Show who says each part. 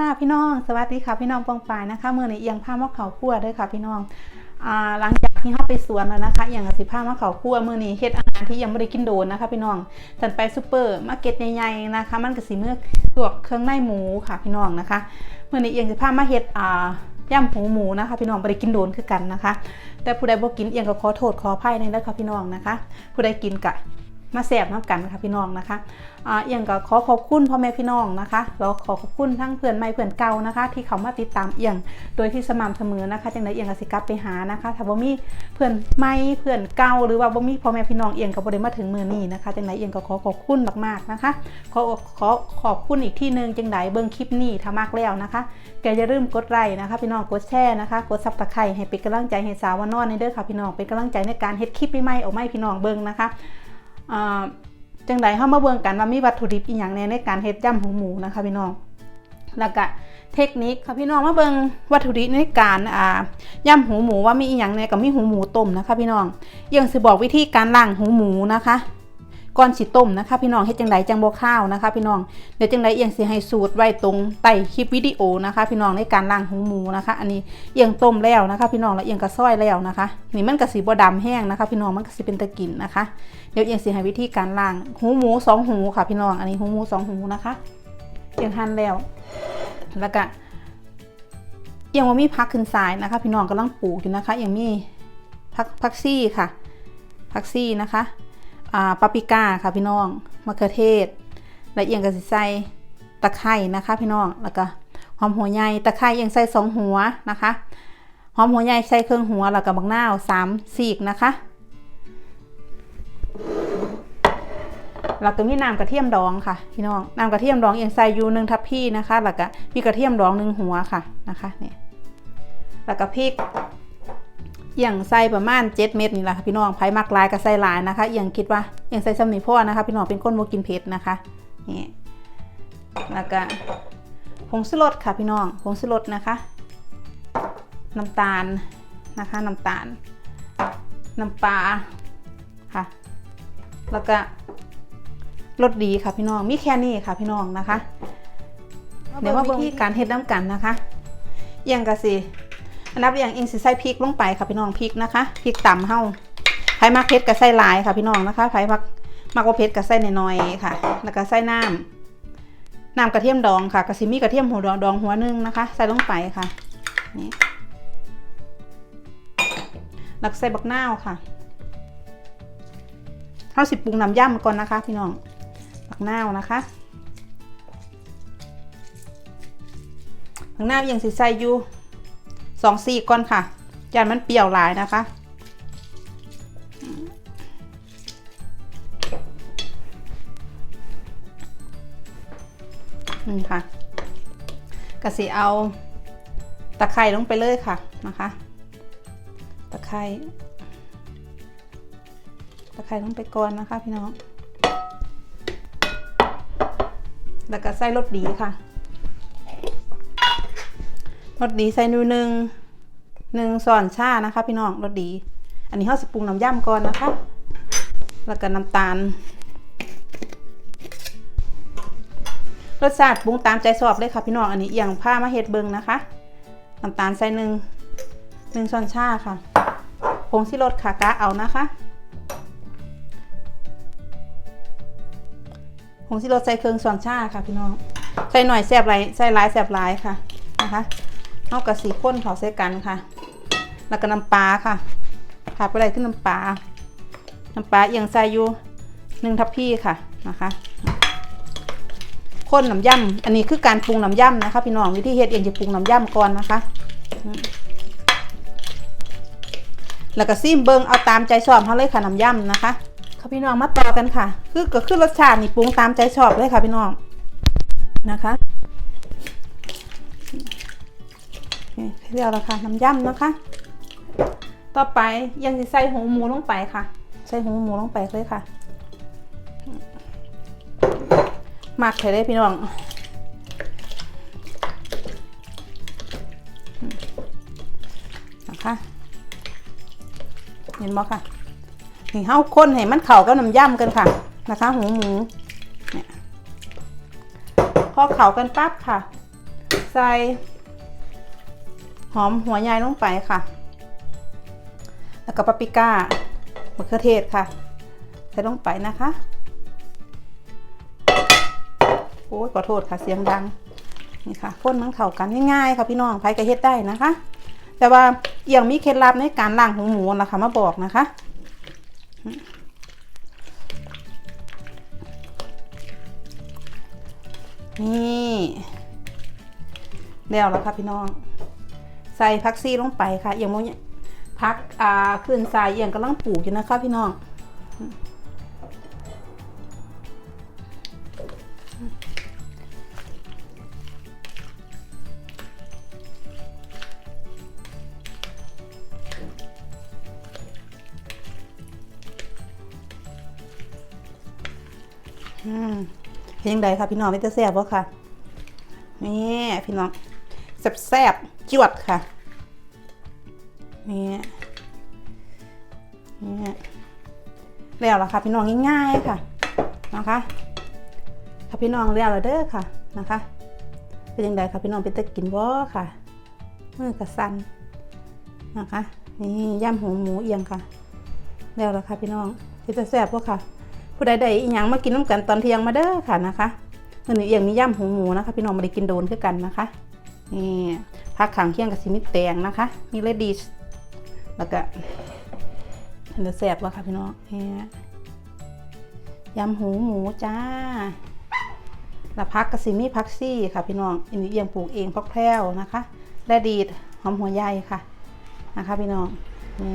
Speaker 1: ค่ะพี่น้องสวัสดีค่ะพี่น้องปองปายนะคะเมื่อนี้เอียงผ้ามะเขาคั่วด้วยค่ะพี่น้องหลังจากที่เข้าไปสวนแล้วนะคะอยงกับสิผ้ามะเขาคั่วเมื่อนี้เฮ็ดอาหารที่ยังไม่ได้กินโดนนะคะ พี่น้องสันไปซูเปอร์มาร์เก็ตใหญ่ๆนะคะ มันก็สิเมื่อพวกเครื่องในหมูค่ะพี่น้องนะคะเมื่อนี้เอียงสิผ้ามาเฮ็ดอ่าย่ำหูหมูนะคะ พี่น้องไม่ได้กินโดนคือกันนะคะ แต่ผู้ใดบ่กินเอียงก็ขอโทษขออภัยในเด้อค่ะพี่น้องนะคะ ผู้ใดกินกะ มาแสบน้ำกันค่ะพี่น้องนะคะอ่าเอียงก็ขอขอบคุณพ่อแม่พี่น้องนะคะแล้วขอขอบคุณทั้งเพื่อนใหม่เพื่อนเก่านะคะ ที่เขามาติดตามเอียงโดยที่สม่ำเสมอนะคะจังไดเอียงก็สิกลับไปหานะคะถ้าบ่มีเพื่อนใหม่เพื่อนเก่าหรือว่าบ่มีพ่อแม่พี่น้องเอียงก็บ่ได้มาถึงมือนี้นะคะจังไดเอียงก็ขอขอบคุณมากๆนะคะขอขอขอบคุณอีกที่หนึงจังไดเบิ่งคลิปนี้ถ้ามากแล้วนะคะแกอย่าลืมกดไลค์นะคะ พี่น้องกดแชร์นะคะ กดซับตะไคร้ให้เป็นกำลังใจให้สาววานอนในเด้อค่ะพี่น้องเป็นกำลังใจในการเฮ็ดคลิปใหม่ๆออกมาให้พี่น้องเบิ่งนะคะ จังไดเฮามาเบิ่งกันว่ามีวัตถุดิบอีหยังแหน่ในการเฮ็ดย่ำหูหมูนะคะพี่น้องแล้วก็เทคนิคค่ะพี่น้องมาเบิ่งวัตถุดิบในการอ่าย่ำหูหมูว่ามีอีหยังแหน่ก็มีหูหมูต้มนะคะพี่น้องยังสิบอกวิธีการล้างหูหมูนะคะ ก่อนสิต้มนะคะ พี่น้องเฮ็ดจังไดจังบ่ข้าวนะคะ พี่น้องเดี๋ยวจังไดเอียงสิให้สูตรไว้ตรงใต้คลิปวิดีโอนะคะ พี่น้องในการล้างหูหมูนะคะ อันนี้เอียงต้มแล้วนะคะ พี่น้องแล้วเอียงก็ซอยแล้วนะคะ นี่มันก็สิบ่ดำแห้งนะคะ พี่น้องมันก็สิเป็นตะกินนะคะ เดี๋ยวเอียงสิให้วิธีการล้างหูหมูสองหูค่ะ พี่น้องอันนี้หูหมูสองหูนะคะเอียงหั่นแล้วแล้วก็เอียงว่ามีพักขึ้นสายนะคะ พี่น้องกำลังปลูกอยู่นะคะเอียงมีพักพักซี่ค่ะพักซี่นะคะ อ่าปาปริก้าค่ะพี่น้องมะเขือเทศ และเอียงก็สิใส่ตะไคร่นะคะพี่น้องแล้วก็หอมหัวใหญ่ตะไคร่เอียงใส่สองหัวนะคะหอมหัวใหญ่ใส่เครื่องหัวแล้วก็บักนาวสามสีกนะคะแล้วก็มีน้ำกระเทียมดองค่ะพี่น้องน้ำกระเทียมดองเอียงใส่อยู่หนึ่งทัพพี่นะคะแล้วก็มีกระเทียมดองหนึ่งหัวค่ะนะคะเนี่ยแล้วก็พริก อียงใส่ประมาณ 7 เม็ดนี่แหละค่ะพี่น้องไผ่มักหลายก็ใส่หลายนะคะเอียงคิดว่าเอียงใส่ซ้ำนี่พ่อนะคะ พี่น้องเป็นคนโมกินเผ็ดนะคะนี่แล้วก็ผงชูรสค่ะพี่น้องผงชูรสนะคะ น้ำตาลนะคะน้ำตาล น้ำปลาค่ะ แล้วก็รสดีค่ะพี่น้องมีแค่นี้ค่ะพี่น้องนะคะ เดี๋ยวว่าวิธีการเฮ็ดน้ำกันนะคะเอียงกะสิ อันดับอย่างเองสิใส่พริกลงไปค่ะพี่น้องพริกนะคะพริกต่ำเฮาไผ่มักเผ็ดกับใส่ลายค่ะพี่น้องนะคะไผ่มักมักว่าเผ็ดกับใส่น้อยๆค่ะ แล้วก็ใส่น้ำน้ำกระเทียมดองค่ะกระสิมีกระเทียมหัวดองดองหัวหนึงนะคะ ใส่ลงไปค่ะนี่แล้วใส่บักนาวค่ะเฮาสิบปรุงน้ำย่ำก่อนนะคะ พี่น้องผักนาวนะคะผักนาวยังสิใส่อยู่ สองสี่ก่อนค่ะยานมันเปรี้ยวหลายนะคะ นี่ค่ะกะสิเอาตะไคร้ลงไปเลยค่ะนะคะ ตะไคร้ตะไคร้ลงไปก่อนนะคะพี่น้อง แล้วก็ใส่รสดีค่ะ รสดีใส่นูหนึ่งหนึ่งส่อนชานะคะ พี่น้องรสดี อันนี้เขาสิปรุงน้ำย่ำก่อนนะคะ แล้วก็น้ำตาลรสชาติปรุงตามใจชอบเลยค่ะพี่น้องอันนี้เอียงผ้ามาเฮ็ดเบิงนะคะน้ำตาลใส่หนึ่งหนึ่งส่อนชาค่ะผงชิรสค่ะกะเอานะคะผงชิโรสใส่เครื่องส่วนชาค่ะพี่น้องใส่หน่อยแสบไรใส่หลายแสบหลายค่ะนะคะ เอากระสีข้นเขาใส่กันค่ะ แล้วก็น้ำปลาค่ะขาดไปอะไรขึ้นน้ำปลา น้ำปลาเอียงใส่อยู่หนึ่งทัพพี่ค่ะนะคะข้นน้ำย่ำอันนี้คือการปรุงน้ำย่ำนะคะ พี่น้องวิธีเฮ็ดเองจะปรุงน้ำย่ำก่อนนะคะ แล้วก็ซิมเบิงเอาตามใจชอบเขาเลยค่ะน้ำย่ำนะคะค่ะพี่น้องมาต่อกันค่ะ คือก็คือรสชาตินี่ปรุงตามใจชอบเลยค่ะพี่น้องนะคะ นี่เรียกแล้วค่ะน้ำย่ำนะคะ ต่อไปยังจะใส่หูหมูลงไปค่ะ ใส่หูหมูลงไปเลยค่ะหมักเลยพี่น้องนะคะเห็นบ่ค่ะนี่เฮาคนให้มันเข้ากับน้ำย่ำกันค่ะนะคะหูหมูเนี่ยพอเข้ากันปั๊บค่ะ ใส่ หอมหัวใหญ่ลงไปค่ะ แล้วก็ปาปริก้ามะเขือเทศค่ะ ใส่ลงไปนะคะ โอ้ยขอโทษค่ะเสียงดัง นี่ค่ะพ่นมันเข้ากันง่ายๆค่ะพี่น้องใครก็เฮ็ดได้นะคะ แต่ว่าเอียงมีเคล็ดลับในการล้างของหมูนะคะมาบอกนะคะนี่แล้วแล้วค่ะพี่น้อง ใส่พักซี่ลงไปค่ะเอียงโมเนี่ยพักอ่าขึ้นทรายเอียงกำลังปลูกอยู่นะคะพี่น้องอืมเพลงใดคะพี่น้องไม่จะแซ่บบ่ค่ะนี่พี่น้อง แซ่บๆจวดค่ะนี่นี่แล้วล่ะค่ะพี่น้องง่ายๆค่ะนะคะค่ะพี่น้องแล้วล้วเด้อค่ะนะคะ เป็นยังไงค่ะพี่น้องเป็นตะกินบ่ค่ะมือกระสันนะคะนี่ย่ำหัวหมูเอียงค่ะแล้วล่ะค่ะพี่น้องเป็นจะแซ่บบ่ค่ะ ผู้ใดใดอีหยังมากินน้ำกันตอนเที่ยงมาเด้อค่ะนะคะมื้อนี้เอียงมีย่ำหูหมูนะคะ พี่น้องมาได้กินโดนคือกันนะคะ นี่ผักขังเคี่ยงกับซีมิแตงนะคะ มีเลดีชแล้วก็อันเดอร์แซ่บวะค่ะพี่น้องนี่ยำหูหมูจ้าแล้วพักกระซิมีพักซี่ค่ะพี่น้องอันนี้ยังปลูกเองพักแพรวนะคะและดีดหอมหัวใหญ่ค่ะนะคะ พี่น้องนี่